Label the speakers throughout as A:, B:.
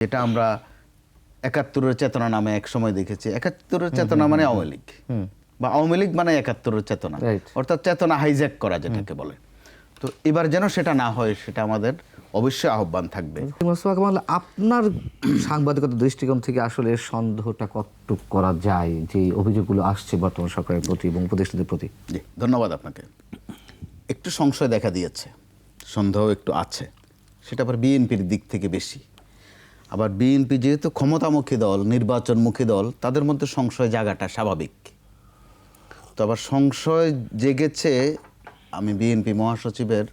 A: যেটা আমরা একাত্তরের চেতনা নামে এক সময় দেখেছি। একাত্তরের চেতনা মানে আওয়ামী লীগ। বা আওয়ামী লীগ মানে একাত্তরের চেতনা. অর্থাৎ চেতনা হাইজ্যাক করা যেটাকে বলে। তো এবার যেন সেটা না হয় সেটা আমাদের অবশ্যই আহ্বান থাকবে।
B: আপনার সাংবাদিকতা দৃষ্টিকোণ থেকে আসলে সন্দেহটা কতটুক করা যায়? যে অভিযোগগুলো আসছে বর্তমান সরকারের প্রতি এবং প্রতিষ্ঠানের প্রতি।
A: জি ধন্যবাদ আপনাকে। একটু সংশয় দেখা দিয়েছে। সন্দেহ একটু আছে। সেটা আবার বিএনপির দিক থেকে বেশি। আবার বিএনপি যেহেতু ক্ষমতামুখী দল, নির্বাচনমুখী দল, তাদের মধ্যে সংশয় জাগাটা স্বাভাবিক। তো আবার সংশয় জেগেছে আমি বিএনপি মহাসচিবের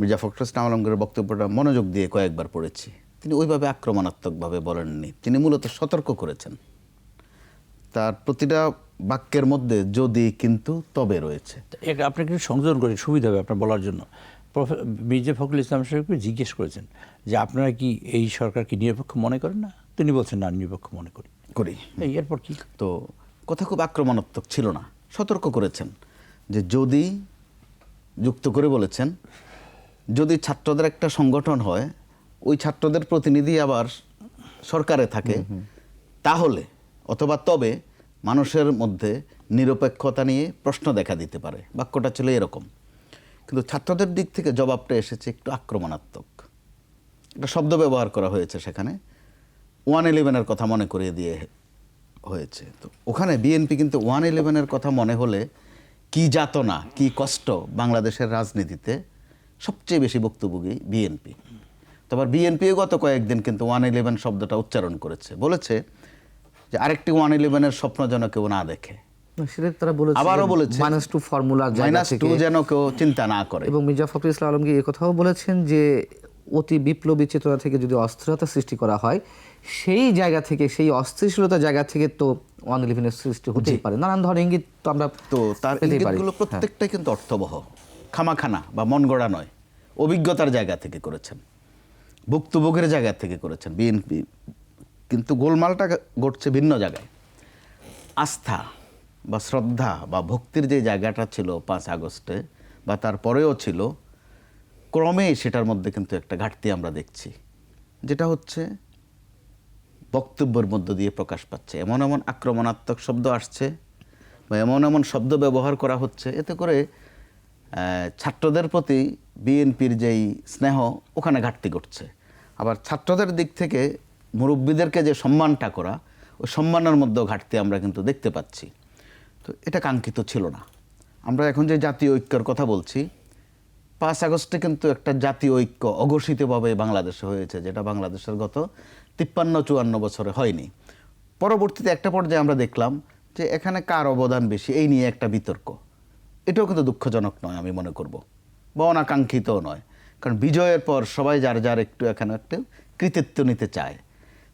A: মির্জা ফখরুল ইসলাম আলমগীরের বক্তব্যটা মনোযোগ দিয়ে কয়েকবার পড়েছি। তিনি ওইভাবে আক্রমণাত্মকভাবে বলেননি। তিনি মূলত সতর্ক করেছেন। তার প্রতিটা বাক্যের মধ্যে যদি কিন্তু তবে রয়েছে।
C: আপনাকে একটু সংযোজন করে, সুবিধা হবে আপনার বলার জন্য। মির্জা ফখরুল ইসলাম সাহেবকে জিজ্ঞেস করেছেন যে আপনারা কি এই সরকারকে নিরপেক্ষ মনে করেন না? তিনি বলছেন না নিরপেক্ষ মনে করি।
A: করি।
C: এরপর কি?
A: তো কথা খুব আক্রমণাত্মক ছিল না। সতর্ক করেছেন যে যদি যুক্ত করে বলেছেন যদি ছাত্রদের একটা সংগঠন হয় ওই ছাত্রদের প্রতিনিধি আবার সরকারে থাকে তাহলে অথবা তবে মানুষের মধ্যে নিরপেক্ষতা নিয়ে প্রশ্ন দেখা দিতে পারে। বাক্যটা ছিল এরকম। কিন্তু ছাত্রদের দিক থেকে জবাবটা এসেছে একটু আক্রমণাত্মক। একটা শব্দ ব্যবহার করা হয়েছে সেখানে। ওয়ান ইলেভেনের কথা মনে করিয়ে দিয়ে হয়েছে। তো ওখানে বিএনপি কিন্তু ওয়ান ইলেভেনের কথা মনে হলে কি যাতনা কি কষ্ট বাংলাদেশের রাজনীতিতে সবচেয়ে বেশি ভুক্তভোগী বিএনপি। তো আবার বিএনপিও গত কয়েকদিন কিন্তু ওয়ান ইলেভেন শব্দটা উচ্চারণ করেছে। বলেছে যে আরেকটি ওয়ান ইলেভেনের স্বপ্ন যেন কেউ না দেখে।
B: সেটা তারা বলেছে
A: আবারও বলেছে।
B: মাইনাস টু ফর্মুলার
A: মাইনাস টু যেন কেউ চিন্তা না করে।
B: এবং মির্জা ফখরুল ইসলাম আলমগীর এ কথাও বলেছেন যে অতি বিপ্লবী চেতনা থেকে যদি অস্থিরতা সৃষ্টি করা হয় সেই জায়গা থেকে সেই অস্থিরশীলতার জায়গা থেকে তো ওয়ান ইলেভেনের সৃষ্টি হতেই পারে। নানান ধরনের ইঙ্গিত তো আমরা
A: তো তার ইঙ্গিতগুলো প্রত্যেকটাই কিন্তু অর্থবহ। খামাখানা বা মন গড়া নয়। অভিজ্ঞতার জায়গা থেকে করেছেন। ভুক্তভোগের জায়গা থেকে করেছেন। বিএনপি কিন্তু গোলমালটা ঘটছে ভিন্ন জায়গায়। আস্থা। বা শ্রদ্ধা বা ভক্তির যে জায়গাটা ছিল পাঁচ আগস্টে বা তারপরেও ছিল, ক্রমে সেটার মধ্যে কিন্তু একটা ঘাটতি আমরা দেখছি। যেটা হচ্ছে বক্তব্যের মধ্য দিয়ে প্রকাশ পাচ্ছে। এমন এমন আক্রমণাত্মক শব্দ আসছে বা এমন এমন শব্দ ব্যবহার করা হচ্ছে, এতে করে ছাত্রদের প্রতি বিএনপির যেই স্নেহ, ওখানে ঘাটতি ঘটছে। আবার ছাত্রদের দিক থেকে মুরব্বীদেরকে যে সম্মানটা করা, ওই সম্মানের মধ্যেও ঘাটতি আমরা কিন্তু দেখতে পাচ্ছি। তো এটা কাঙ্ক্ষিত ছিল না। আমরা এখন যে জাতীয় ঐক্যের কথা বলছি, পাঁচ আগস্টে কিন্তু একটা জাতীয় ঐক্য অঘোষিতভাবে বাংলাদেশে হয়েছে, যেটা বাংলাদেশের গত তিপ্পান্ন, চুয়ান্ন বছরে হয়নি। পরবর্তীতে একটা পর্যায়ে আমরা দেখলাম যে এখানে কার অবদান বেশি, এই নিয়ে একটা বিতর্ক। এটাও কিন্তু দুঃখজনক নয় আমি মনে করব, বা অনাকাঙ্ক্ষিতও নয়। কারণ বিজয়ের পর সবাই যার যার একটু এখানে একটু কৃতিত্ব নিতে চায়।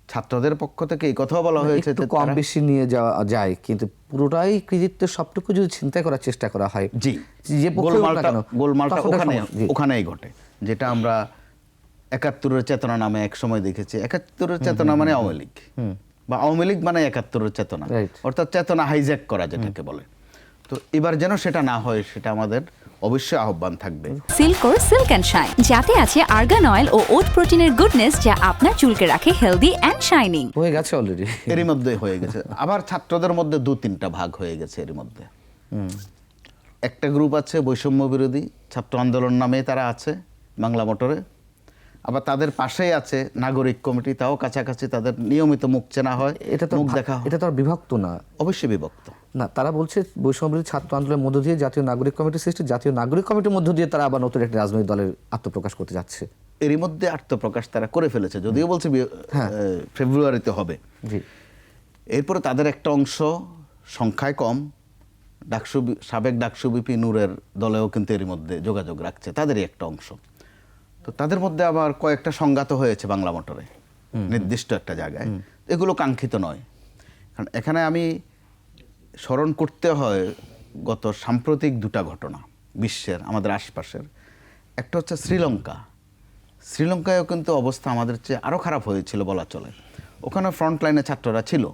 A: ছাত্রদের পক্ষ থেকে এই কথাও বলা হয়েছে
B: একটু
A: যে
B: কম বেশি নিয়ে যাওয়া যায় কিন্তু পুরোটাই কৃতিত্বের সবটুকু যদি চিন্তা করার চেষ্টা করা হয়
A: জি।
B: যে
A: গোলমালটা গোলমালটা ওখানে ওখানেই ঘটে যেটা আমরা একাত্তরের চেতনা নামে এক সময় দেখেছি। একাত্তরের চেতনা মানে আওয়ামী লীগ। বা আওয়ামী লীগ মানে একাত্তরের চেতনা। অর্থাৎ চেতনা হাইজ্যাক করা যেটাকে বলে। তো এবার যেন সেটা না হয় সেটা আমাদের অবশ্যই আহ্বান থাকবে।
D: সিল্কোর সিল্ক অ্যান্ড শাইন যাতে আছে আর্গান অয়েল ও ওট প্রোটিনের গুডনেস যা আপনার চুলকে রাখে হেলদি অ্যান্ড শাইনিং
B: হয়ে গেছে অলরেডি
A: এরই মধ্যে হয়ে গেছে। আবার ছাত্রদের মধ্যে দু তিনটা ভাগ হয়ে গেছে এর মধ্যে। একটা গ্রুপ আছে বৈষম্য বিরোধী ছাত্র আন্দোলন নামে তারা আছে বাংলা মোটরে। আবার তাদের পাশেই আছে নাগরিক কমিটি তাও কাছাকাছি তাদের নিয়মিত মুখ চেনা হয়
B: এটা তো
A: মুখ দেখা হয়।
B: এটা তো আর বিভক্ত না।
A: অবশ্যই বিভক্ত।
B: না তারা বলছে বৈষম্যবিরোধী ছাত্র আন্দোলনের মধ্য দিয়ে জাতীয় নাগরিক কমিটি সৃষ্টি জাতীয় নাগরিক কমিটির মধ্য দিয়ে তারা আবার নতুন একটি রাজনৈতিক দলের আত্মপ্রকাশ করতে যাচ্ছে।
A: এরই মধ্যে আত্মপ্রকাশ তারা করে ফেলেছে যদিও বলছে
B: হ্যাঁ।
A: ফেব্রুয়ারিতে হবে।
B: জি।
A: এরপরে তাদের একটা অংশ সংখ্যায় কম ডাকসু সাবেক ডাকসু বিপি নূরের দলেও কিন্তু এরই মধ্যে যোগাযোগ রাখছে তাদেরই একটা অংশ। তো তাদের মধ্যে আবার কয়েকটা সংঘাত হয়েছে বাংলা মোটরে নির্দিষ্ট একটা জায়গায়। এগুলো কাঙ্ক্ষিত নয়। কারণ এখানে আমি স্মরণ করতে হয় গত সাম্প্রতিক দুটা ঘটনা বিশ্বের আমাদের আশপাশের। একটা হচ্ছে শ্রীলঙ্কা। শ্রীলঙ্কায়ও কিন্তু অবস্থা আমাদের চেয়ে আরও খারাপ হয়েছিল বলা চলে। ওখানে ফ্রন্ট লাইনে ছাত্ররা ছিল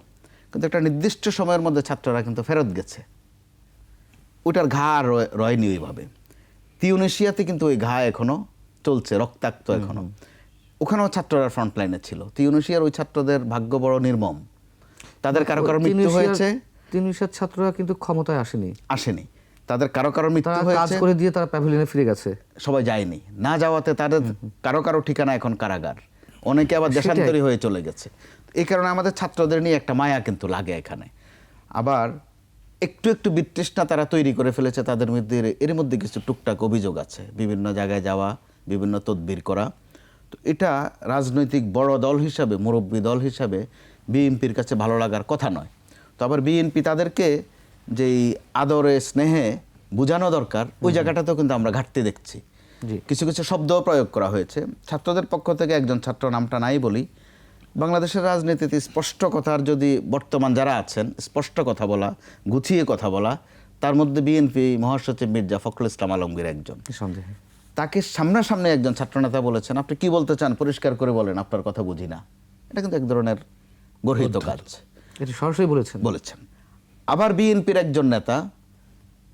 A: কিন্তু একটা নির্দিষ্ট সময়ের মধ্যে ছাত্ররা কিন্তু ফেরত গেছে। ওটার ঘা আর রয়নি ওইভাবে। তিউনেশিয়াতে কিন্তু ওই ঘা এখনও চলছে রক্তাক্ত এখনও। ওখানেও ছাত্ররা ফ্রন্ট লাইনে ছিল। তিউনেশিয়ার ওই ছাত্রদের ভাগ্য বড় নির্মম। তাদের কারও কারও মৃত্যু
B: তিউনিসিয়ার-
A: হয়েছে
B: তিউনিসিয়ার ছাত্ররা কিন্তু ক্ষমতায় আসেনি।
A: আসেনি। তাদের কারও কারও মৃত্যু
B: কাজ করে দিয়ে তারা প্যাভিলিয়নে ফিরে গেছে।
A: সবাই যায়নি। না যাওয়াতে তাদের কারও কারও ঠিকানা এখন কারাগার। অনেকে আবার। দেশান্তরী হয়ে চলে গেছে। এই কারণে আমাদের ছাত্রদের নিয়ে একটা মায়া কিন্তু লাগে এখানে। আবার একটু একটু বিতৃষ্ণা তারা তৈরি করে ফেলেছে তাদের মধ্যে। এর মধ্যে কিছু টুকটাক অভিযোগ আছে। বিভিন্ন জায়গায় যাওয়া বিভিন্ন তদবির করা। তো এটা রাজনৈতিক বড় দল হিসাবে মুরব্বী দল হিসাবে বিএনপির কাছে ভালো লাগার কথা নয়। তো আবার বিএনপি তাদেরকে যেই আদরে স্নেহে বোঝানো দরকার ওই জায়গাটাতেও কিন্তু আমরা ঘাটতি দেখছি। কিছু কিছু শব্দও প্রয়োগ করা হয়েছে। ছাত্রদের পক্ষ থেকে একজন ছাত্র নামটা নাই বলি। বাংলাদেশের রাজনীতিতে স্পষ্ট কথার যদি বর্তমান যারা আছেন স্পষ্ট কথা বলা গুছিয়ে কথা বলা তার মধ্যে বিএনপি মহাসচিব মির্জা ফখরুল ইসলাম আলমগীর একজন। তাকে সামনাসামনি একজন ছাত্রনেতা বলেছেন আপনি কি বলতে চান? পরিষ্কার করে বলেন আপনার কথা বুঝি না। এটা কিন্তু এক ধরনের গর্হিত কাজ।
B: এটা সরাসরি বলেছেন।
A: বলেছেন। আবার বিএনপির একজন নেতা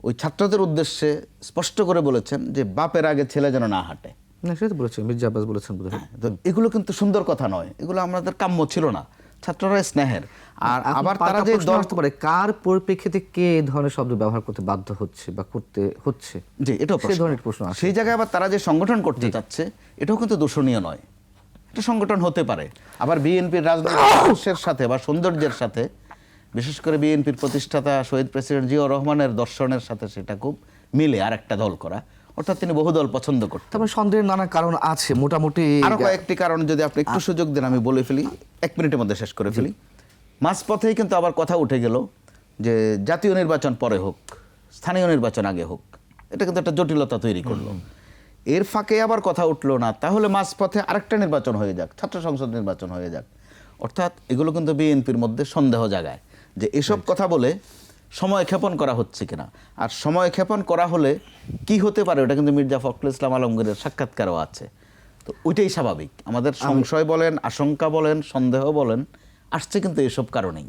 A: ওই ছাত্রদের উদ্দেশ্যে স্পষ্ট করে বলেছেন যে বাপের আগে ছেলে যেন না হাঁটে।
B: না সেটা বলেছেন মির্জা আব্বাস বলেছেন বোধহয়।
A: তো এগুলো কিন্তু সুন্দর কথা নয়। এগুলো আমাদের কাম্য ছিল না। ছাত্ররা স্নেহের। আর আবার তারা যে দল
B: পারে কার পরিপ্রেক্ষিতে কে এই ধরনের শব্দ ব্যবহার করতে বাধ্য হচ্ছে বা করতে হচ্ছে?
A: জি এটাও
B: সেই ধরনের প্রশ্ন
A: সেই জায়গায় আবার তারা যে সংগঠন করতে চাচ্ছে এটাও কিন্তু দূষণীয় নয়। এটা সংগঠন হতে পারে। আবার বিএনপির রাজনৈতিক সাথে বা সৌন্দর্যের সাথে বিশেষ করে বিএনপির প্রতিষ্ঠাতা শহীদ প্রেসিডেন্ট জিয়াউর রহমানের দর্শনের সাথে সেটা খুব মিলে আর একটা দল করা। অর্থাৎ তিনি বহুদল পছন্দ করতেন।
B: তারপরে সন্দেহের নানা কারণ আছে মোটামুটি
A: আরও কয়েকটি কারণ যদি আপনি একটু সুযোগ দেন আমি বলে ফেলি। এক মিনিটের মধ্যে শেষ করে ফেলি। মাঝপথেই কিন্তু আবার কথা উঠে গেল যে জাতীয় নির্বাচন পরে হোক স্থানীয় নির্বাচন আগে হোক এটা কিন্তু একটা জটিলতা তৈরি করল। এর ফাঁকে আবার কথা উঠল না তাহলে মাঝপথে আরেকটা নির্বাচন হয়ে যাক ছাত্র সংসদ নির্বাচন হয়ে যাক। অর্থাৎ এগুলো কিন্তু বিএনপির মধ্যে সন্দেহ জাগায় যে এসব কথা বলে সময় ক্ষেপণ করা হচ্ছে কিনা। আর সময় ক্ষেপণ করা হলে কি হতে পারে ওটা কিন্তু মির্জা ফখরুল ইসলাম আলমগীরের সাক্ষাৎকারও আছে। তো ওইটাই স্বাভাবিক। আমাদের সংশয় বলেন আশঙ্কা বলেন সন্দেহ বলেন আসছে কিন্তু এসব কারণেই।